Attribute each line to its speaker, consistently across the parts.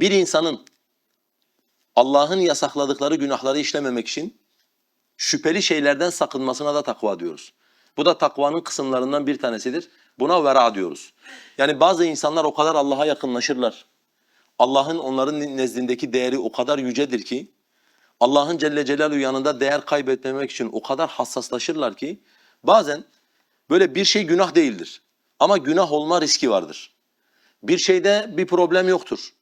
Speaker 1: Bir insanın Allah'ın yasakladıkları günahları işlememek için şüpheli şeylerden sakınmasına da takva diyoruz. Bu da takvanın kısımlarından bir tanesidir. Buna vera diyoruz. Yani bazı insanlar o kadar Allah'a yakınlaşırlar. Allah'ın onların nezdindeki değeri o kadar yücedir ki Allah'ın Celle Celaluhu yanında değer kaybetmemek için o kadar hassaslaşırlar ki bazen böyle bir şey günah değildir. Ama günah olma riski vardır. Bir şeyde bir problem yoktur.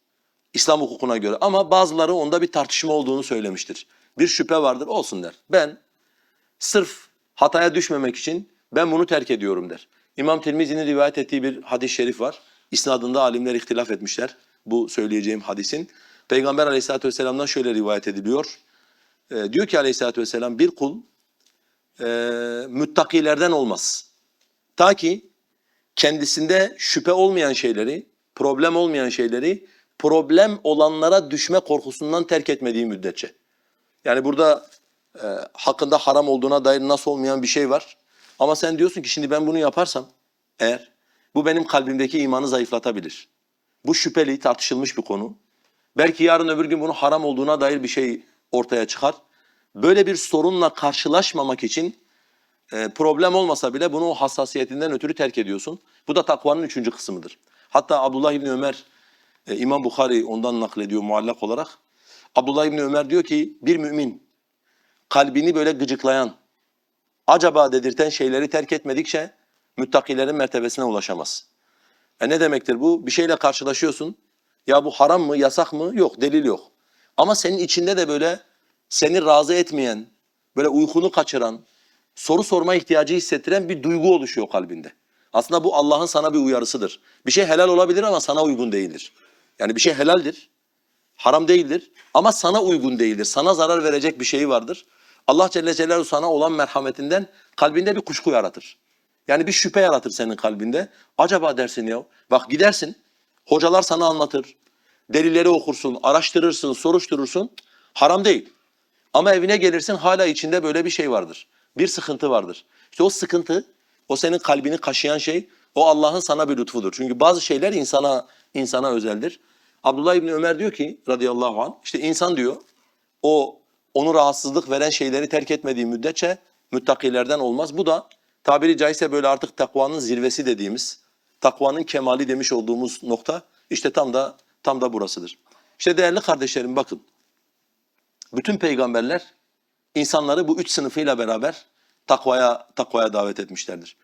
Speaker 1: İslam hukukuna göre ama bazıları onda bir tartışma olduğunu söylemiştir. Bir şüphe vardır olsun der. Ben sırf hataya düşmemek için ben bunu terk ediyorum der. İmam Tirmizi'nin rivayet ettiği bir hadis-i şerif var. İsnadında alimler ihtilaf etmişler bu söyleyeceğim hadisin. Peygamber aleyhissalatü vesselam'dan şöyle rivayet ediliyor. Ee, diyor ki aleyhissalatü vesselam bir kul e, müttakilerden olmaz. Ta ki kendisinde şüphe olmayan şeyleri, problem olmayan şeyleri problem olanlara düşme korkusundan terk etmediği müddetçe. Yani burada e, hakkında haram olduğuna dair nasıl olmayan bir şey var. Ama sen diyorsun ki şimdi ben bunu yaparsam eğer bu benim kalbimdeki imanı zayıflatabilir. Bu şüpheli, tartışılmış bir konu. Belki yarın öbür gün bunun haram olduğuna dair bir şey ortaya çıkar. Böyle bir sorunla karşılaşmamak için e, problem olmasa bile bunu o hassasiyetinden ötürü terk ediyorsun. Bu da takvanın üçüncü kısmıdır. Hatta Abdullah İbni Ömer, e, İmam Bukhari ondan naklediyor muallak olarak. Abdullah İbni Ömer diyor ki bir mümin kalbini böyle gıcıklayan, acaba dedirten şeyleri terk etmedikçe müttakilerin mertebesine ulaşamaz. E ne demektir bu? Bir şeyle karşılaşıyorsun. Ya bu haram mı, yasak mı? Yok, delil yok. Ama senin içinde de böyle seni razı etmeyen, böyle uykunu kaçıran, soru sorma ihtiyacı hissettiren bir duygu oluşuyor kalbinde. Aslında bu Allah'ın sana bir uyarısıdır. Bir şey helal olabilir ama sana uygun değildir. Yani bir şey helaldir, haram değildir ama sana uygun değildir. Sana zarar verecek bir şey vardır. Allah Celle Celaluhu sana olan merhametinden kalbinde bir kuşku yaratır. Yani bir şüphe yaratır senin kalbinde. Acaba dersin ya, bak gidersin, hocalar sana anlatır, delilleri okursun, araştırırsın, soruşturursun. Haram değil. Ama evine gelirsin hala içinde böyle bir şey vardır. Bir sıkıntı vardır. İşte o sıkıntı, o senin kalbini kaşıyan şey, o Allah'ın sana bir lütfudur. Çünkü bazı şeyler insana insana özeldir. Abdullah İbni Ömer diyor ki radıyallahu anh, işte insan diyor, o onu rahatsızlık veren şeyleri terk etmediği müddetçe müttakilerden olmaz. Bu da tabiri caizse böyle artık takvanın zirvesi dediğimiz, takvanın kemali demiş olduğumuz nokta işte tam da tam da burasıdır. İşte değerli kardeşlerim bakın. Bütün peygamberler insanları bu üç sınıfıyla beraber takvaya takvaya davet etmişlerdir.